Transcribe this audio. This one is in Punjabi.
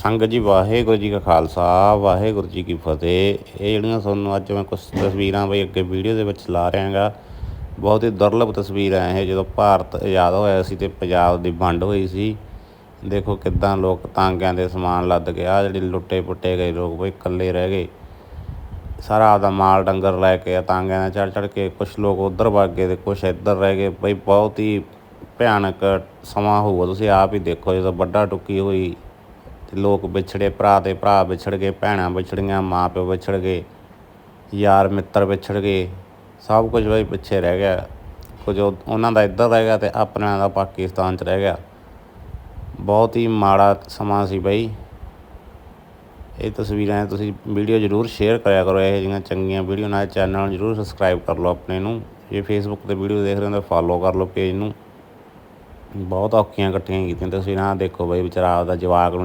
ਸੰਗਤ ਜੀ, ਵਾਹਿਗੁਰੂ ਜੀ ਕਾ ਖਾਲਸਾ, ਵਾਹਿਗੁਰੂ ਜੀ ਕੀ ਫਤਿਹ। ਇਹ ਜਿਹੜੀਆਂ ਤੁਹਾਨੂੰ ਅੱਜ ਮੈਂ ਕੁਝ ਤਸਵੀਰਾਂ ਬਈ ਅੱਗੇ ਵੀਡੀਓ ਦੇ ਵਿੱਚ ਲਾ ਰਿਹਾਗਾ, ਬਹੁਤ ਹੀ ਦੁਰਲਭ ਤਸਵੀਰ ਤਸਵੀਰਾਂ ਇਹ। ਜਦੋਂ ਭਾਰਤ ਆਜ਼ਾਦ ਹੋਇਆ ਸੀ ਤੇ ਪੰਜਾਬ ਦੀ ਵੰਡ ਹੋਈ ਸੀ, ਦੇਖੋ ਕਿੱਦਾਂ ਲੋਕ ਤਾਂਗਿਆਂ ਦੇ ਸਮਾਨ ਲੱਦ ਕੇ ਆ ਜਿਹੜੇ ਲੁੱਟੇ ਪੁੱਟੇ ਗਏ ਲੋਕ ਬਈ ਇਕੱਲੇ ਰਹਿ ਗਏ। ਸਾਰਾ ਆਪਦਾ ਮਾਲ ਡੰਗਰ ਲੈ ਕੇ ਤਾਂਗਿਆਂ ਨਾਲ ਚੜ ਚੜ ਕੇ ਕੁਝ ਲੋਕ ਉਧਰ ਵਗ ਗਏ ਤੇ ਕੁਝ ਇੱਧਰ ਰਹਿ ਗਏ। ਬਈ ਬਹੁਤ ਹੀ ਭਿਆਨਕ ਸਮਾਂ ਹੋਊਗਾ, ਤੁਸੀਂ ਆਪ ਹੀ ਦੇਖੋ ਜਦੋਂ ਵੱਡਾ ਟੁੱਕੀ ਹੋਈ ਤੇ ਲੋਕ ਵਿਛੜੇ, ਭਰਾ ਤੇ ਭਰਾ ਵਿਛੜ ਗਏ, ਭੈਣਾਂ ਵਿਛੜੀਆਂ ਮਾਂ ਪਿਓ ਵਿਛੜ ਗਏ, ਯਾਰ ਮਿੱਤਰ ਵਿਛੜ ਗਏ, ਸਭ ਕੁਝ ਬਈ ਪਿੱਛੇ ਰਹਿ ਗਿਆ। ਕੁਝ ਉਹ- ਉਹਨਾਂ ਦਾ ਇੱਧਰ ਰਹਿ ਗਿਆ ਤੇ ਆਪਣਿਆਂ ਦਾ ਪਾਕਿਸਤਾਨ 'ਚ ਰਹਿ ਗਿਆ। ਬਹੁਤ ਹੀ ਮਾੜਾ ਸਮਾਂ ਸੀ ਬਈ। ਇਹ ਤਸਵੀਰਾਂ ਤੁਸੀਂ ਵੀਡੀਓ ਜ਼ਰੂਰ ਸ਼ੇਅਰ ਕਰਿਆ ਕਰੋ, ਇਹੋ ਜਿਹੀਆਂ ਚੰਗੀਆਂ ਵੀਡੀਓ ਨਾਲ ਚੈਨਲ ਨੂੰ ਜ਼ਰੂਰ ਸਬਸਕ੍ਰਾਈਬ ਕਰ ਲਓ ਆਪਣੇ ਨੂੰ। ਜੇ ਫੇਸਬੁੱਕ ਤੇ ਵੀਡੀਓ ਦੇਖ ਰਹੇ ਹੋ ਤਾਂ ਫਾਲੋ ਕਰ ਲਓ ਪੇਜ ਨੂੰ। ਬਹੁਤ ਔਖੀਆਂ ਇਕੱਠੀਆਂ ਕੀਤੀਆਂ ਤਸਵੀਰਾਂ। ਦੇਖੋ ਬਈ ਵਿਚਾਰਾ ਆਪਦਾ ਜਵਾਕ ਨੂੰ